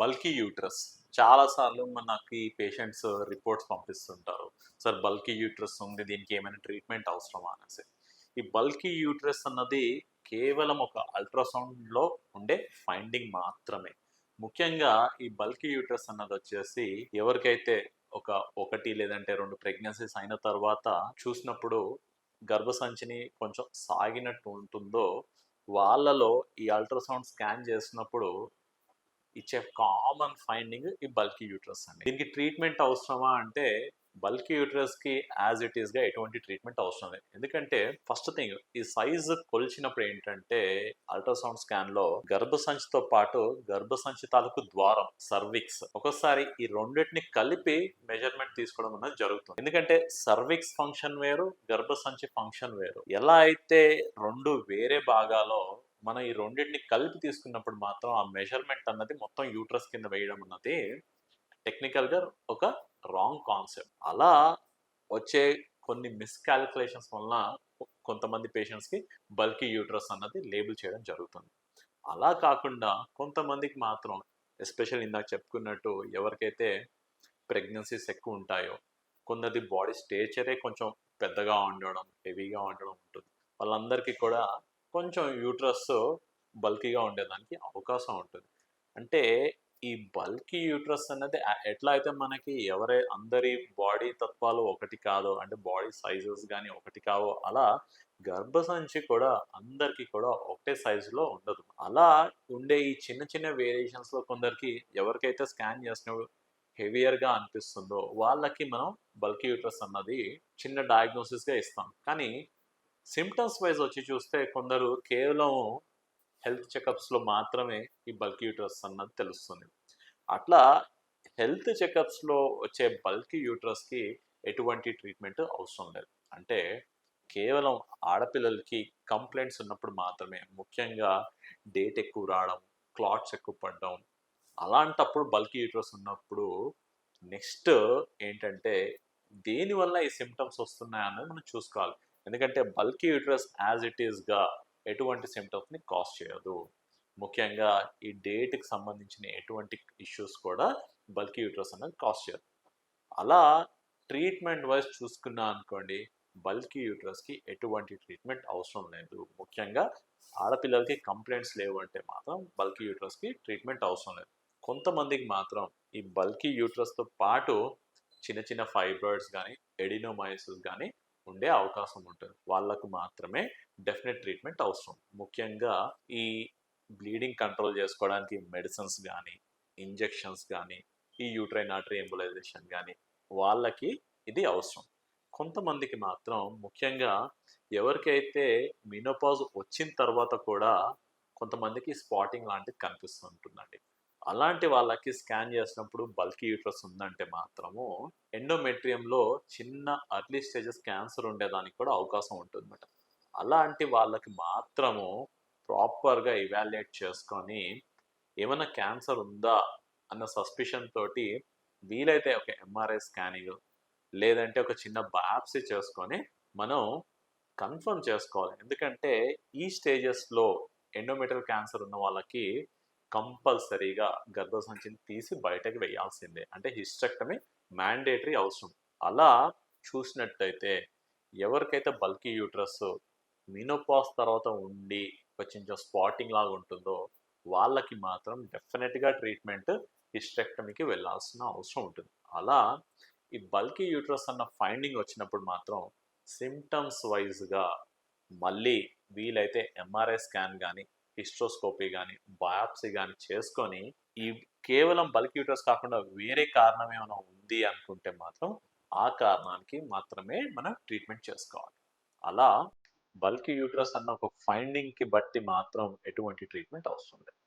Bulky uterus. చాలాసార్లు మనకి patients reports పంపిస్తుంటారు. సార్ బల్కీ యూట్రస్ ఉంది దీనికి ఏమైనా ట్రీట్మెంట్ అవసరమా? అనేసి. ఈ బల్కీ యూట్రస్ అన్నది కేవలం ఒక అల్ట్రాసౌండ్లో ఉండే ఫైండింగ్ మాత్రమే. ముఖ్యంగా ఈ బల్కీ యూట్రస్ అన్నది వచ్చేసి ఎవరికైతే ఒక ఒకటి లేదంటే రెండు ప్రెగ్నెన్సీస్ అయిన తర్వాత చూసినప్పుడు గర్భసంచిని కొంచెం సాగినట్టు ఉంటుందో వాళ్ళలో ఈ అల్ట్రాసౌండ్ స్కాన్ చేసినప్పుడు ఇచ్చే కామన్ ఫైండింగ్ ఈ బల్కీ యూట్రస్ అండి. దీనికి ట్రీట్మెంట్ అవసరమా అంటే బల్కీ యూట్రస్కి యాజ్ ఇట్ ఈస్గా ఎటువంటి ట్రీట్మెంట్ అవసరం లేదు. ఎందుకంటే ఫస్ట్ థింగ్ ఈ సైజ్ కొలిచినప్పుడు ఏంటంటే అల్ట్రాసౌండ్ స్కాన్లో గర్భసంచితో పాటు గర్భసంచి తాలూకు ద్వారం సర్విక్స్ ఒకసారి ఈ రెండింటిని కలిపి మెజర్మెంట్ తీసుకోవడం అనేది జరుగుతుంది. ఎందుకంటే సర్విక్స్ ఫంక్షన్ వేరు గర్భసంచి ఫంక్షన్ వేరు. ఎలా అయితే రెండు వేరే భాగాలో మనం ఈ రెండింటిని కలిపి తీసుకున్నప్పుడు మాత్రం ఆ మెజర్మెంట్ అన్నది మొత్తం యూట్రస్ కింద వేయడం అన్నది టెక్నికల్గా ఒక రాంగ్ కాన్సెప్ట్ అలా వచ్చే కొన్ని మిస్కాలిక్యులేషన్స్ వలన కొంతమంది పేషెంట్స్కి బల్కీ యూట్రస్ అన్నది లేబుల్ చేయడం జరుగుతుంది. అలా కాకుండా కొంతమందికి మాత్రం ఎస్పెషల్ ఇందాక చెప్పుకున్నట్టు ఎవరికైతే ప్రెగ్నెన్సీస్ ఎక్కువ ఉంటాయో కొందరిది బాడీ స్టేచరే కొంచెం పెద్దగా ఉండడం హెవీగా ఉండడం ఉంటుంది. వాళ్ళందరికీ కూడా కొంచెం యూట్రస్ బల్కీగా ఉండేదానికి అవకాశం ఉంటుంది. అంటే ఈ బల్కీ యూట్రస్ అనేది ఎట్లా అయితే మనకి ఎవరే అందరి బాడీ తత్వాలు ఒకటి కాదో అంటే బాడీ సైజెస్ కానీ ఒకటి కావో అలా గర్భసంచి కూడా అందరికీ కూడా ఒకటే సైజులో ఉండదు. అలా ఉండే ఈ చిన్న చిన్న వేరియేషన్స్లో కొందరికి ఎవరికైతే స్కాన్ చేసినప్పుడు హెవియర్గా అనిపిస్తుందో వాళ్ళకి మనం బల్కీ యూట్రస్ అన్నది చిన్న డయాగ్నోసిస్గా ఇస్తాం. కానీ సిమ్టమ్స్ వైజ్ వచ్చి చూస్తే కొందరు కేవలం హెల్త్ చెకప్స్లో మాత్రమే ఈ బల్క్ యూట్రస్ అన్నది తెలుస్తుంది. అట్లా హెల్త్ చెకప్స్లో వచ్చే బల్క్ యూట్రస్కి ఎటువంటి ట్రీట్మెంట్ అవసరం లేదు. అంటే కేవలం ఆడపిల్లలకి కంప్లైంట్స్ ఉన్నప్పుడు మాత్రమే ముఖ్యంగా డేట్ ఎక్కువ రావడం క్లాట్స్ ఎక్కువ పడడం అలాంటప్పుడు బల్క్ యూట్రస్ ఉన్నప్పుడు నెక్స్ట్ ఏంటంటే దేనివల్ల ఈ సిమ్టమ్స్ వస్తున్నాయి అన్నది మనం చూసుకోవాలి. ఎందుకంటే బల్కీ యూట్రస్ యాజ్ ఇట్ ఈస్గా ఎటువంటి సిమ్టమ్స్ని కాజ్ చేయదు. ముఖ్యంగా ఈ డేట్కి సంబంధించిన ఎటువంటి ఇష్యూస్ కూడా బల్కీ యూట్రస్ అనేది కాజ్ చేయదు. అలా ట్రీట్మెంట్ వైజ్ చూసుకున్నా అనుకోండి బల్కీ యూట్రస్కి ఎటువంటి ట్రీట్మెంట్ అవసరం లేదు. ముఖ్యంగా ఆడపిల్లలకి కంప్లైంట్స్ లేవు అంటే మాత్రం బల్కీ యూట్రస్కి ట్రీట్మెంట్ అవసరం లేదు. కొంతమందికి మాత్రం ఈ బల్కీ యూట్రస్తో పాటు చిన్న చిన్న ఫైబ్రాయిడ్స్ కానీ ఎడినోమైసిస్ కానీ ఉండే అవకాశం ఉంటుంది. వాళ్ళకు మాత్రమే డెఫినెట్ ట్రీట్మెంట్ అవసరం. ముఖ్యంగా ఈ బ్లీడింగ్ కంట్రోల్ చేసుకోవడానికి మెడిసిన్స్ కానీ ఇంజెక్షన్స్ కానీ ఈ యూట్రైన్ ఆర్టరీ ఎంబులైజేషన్ కానీ వాళ్ళకి ఇది అవసరం. కొంతమందికి మాత్రం ముఖ్యంగా ఎవరికైతే మినోపాజ్ వచ్చిన తర్వాత కూడా కొంతమందికి స్పాటింగ్ లాంటిది కనిపిస్తుంటుందండి. అలాంటి వాళ్ళకి స్కాన్ చేసినప్పుడు బల్కీ యూట్రస్ ఉందంటే మాత్రము ఎండోమెట్రియంలో చిన్న అర్లీ స్టేజెస్ క్యాన్సర్ ఉండేదానికి కూడా అవకాశం ఉంటుందన్నమాట. అలాంటి వాళ్ళకి మాత్రము ప్రాపర్గా ఇవాల్యుయేట్ చేసుకొని ఏమైనా క్యాన్సర్ ఉందా అన్న సస్పిషన్ తోటి వీలైతే ఒక ఎంఆర్ఐ స్కానింగ్ లేదంటే ఒక చిన్న బయాప్సీ చేసుకొని మనం కన్ఫర్మ్ చేసుకోవాలి. ఎందుకంటే ఈ స్టేజెస్లో ఎండోమెట్రియల్ క్యాన్సర్ ఉన్న వాళ్ళకి కంపల్సరీగా గర్భసంచిని తీసి బయటకు వేయాల్సిందే. అంటే హిస్టెక్టమీ మ్యాండేటరీ అవసరం. అలా చూసినట్టయితే ఎవరికైతే బల్కీ యూట్రస్ మినోపాస్ తర్వాత ఉండి కొంచెం స్పాటింగ్ లాగా ఉంటుందో వాళ్ళకి మాత్రం డెఫినెట్గా ట్రీట్మెంట్ హిస్టెక్టమీకి వెళ్ళాల్సిన అవసరం ఉంటుంది. అలా ఈ బల్కీ యూట్రస్ అన్న ఫైండింగ్ వచ్చినప్పుడు మాత్రం సిమ్టమ్స్ వైజ్గా మళ్ళీ వీలైతే ఎంఆర్ఐ స్కాన్ కానీ హిస్ట్రోస్కోపీ కానీ బయాప్సీ కానీ చేసుకొని ఈ కేవలం బల్క్ యూట్రస్ కాకుండా వేరే కారణం ఏమైనా ఉంది అనుకుంటే మాత్రం ఆ కారణానికి మాత్రమే మనం ట్రీట్మెంట్ చేసుకోవాలి. అలా బల్క్ యూట్రస్ అన్న ఒక ఫైండింగ్కి బట్టి మాత్రం ఎటువంటి ట్రీట్మెంట్ అవసరం లేదు.